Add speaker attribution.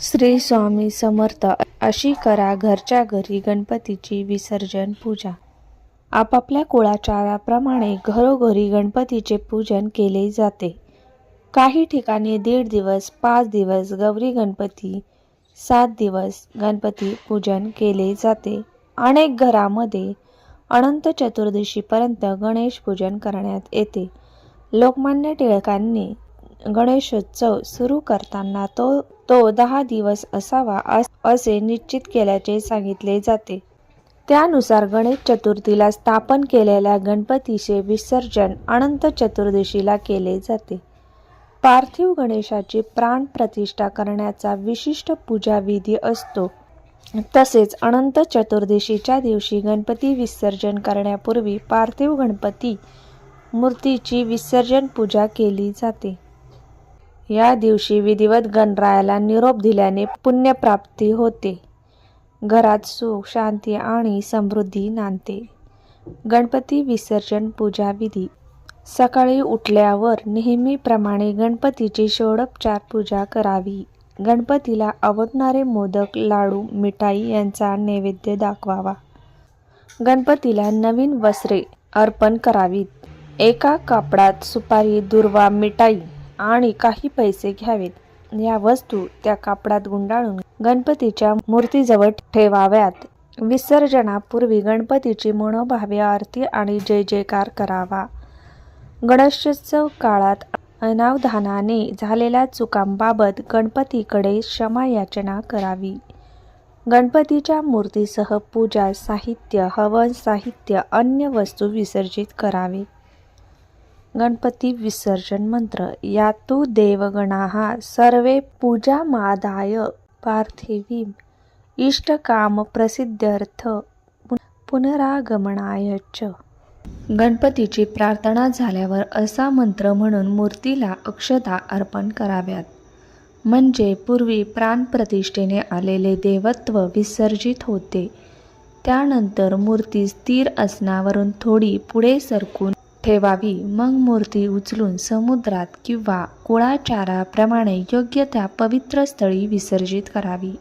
Speaker 1: श्री स्वामी समर्थ अशी करा घरच्या घरी गणपतीची विसर्जन पूजा. आपापल्या कुळाचाराप्रमाणे घरोघरी गणपतीचे पूजन केले जाते. काही ठिकाणी दीड दिवस पाच दिवस गौरी गणपती सात दिवस गणपती पूजन केले जाते. अनेक घरामध्ये अनंत चतुर्दशीपर्यंत गणेश पूजन करण्यात येते. लोकमान्य टिळकांनी गणेशोत्सव सुरू करताना तो तो दहा दिवस असावा अस- असे निश्चित केल्याचे सांगितले जाते. त्यानुसार गणेश चतुर्थीला स्थापन केलेल्या गणपतीचे विसर्जन अनंत चतुर्दशीला केले जाते. पार्थिव गणेशाची प्राण प्रतिष्ठा करण्याचा विशिष्ट पूजाविधी असतो. तसेच अनंत चतुर्दशीच्या दिवशी गणपती विसर्जन करण्यापूर्वी पार्थिव गणपती मूर्तीची विसर्जन पूजा केली जाते. या दिवशी विधिवत गणरायाला निरोप दिल्याने पुण्यप्राप्ती होते. घरात सुख शांती आणि समृद्धी नांदते. गणपती विसर्जन पूजा विधी. सकाळी उठल्यावर नेहमीप्रमाणे गणपतीची षोडोपचार पूजा करावी. गणपतीला आवडणारे मोदक लाडू मिठाई यांचा नैवेद्य दाखवावा. गणपतीला नवीन वस्त्रे अर्पण करावीत. एका कापडात सुपारी दुर्वा मिठाई आणि काही पैसे घ्यावेत. या वस्तू त्या कापडात गुंडाळून गणपतीच्या मूर्तीजवळ ठेवाव्यात. विसर्जनापूर्वी गणपतीची मनोभावे आरती आणि जय जयकार करावा. गणेशोत्सव काळात अनावधानाने झालेल्या चुकांबाबत गणपतीकडे क्षमा याचना करावी. गणपतीच्या मूर्तीसह पूजा साहित्य हवन साहित्य अन्य वस्तू विसर्जित करावे. गणपती विसर्जन मंत्र. यातु देवगणाः सर्वे पूजामादाय पार्थिवी. इष्टकाम प्रसिद्ध्यर्थ पुनरागमनाय च. गणपतीची प्रार्थना झाल्यावर असा मंत्र म्हणून मूर्तीला अक्षता अर्पण कराव्यात. म्हणजे पूर्वी प्राणप्रतिष्ठेने आलेले देवत्व विसर्जित होते. त्यानंतर मूर्ती स्थिर असण्यावरून थोडी पुढे सरकून ठेवावी. मग मूर्ती उचलून समुद्रात किंवा कुळाचाराप्रमाणे योग्य त्या पवित्र स्थळी विसर्जित करावी.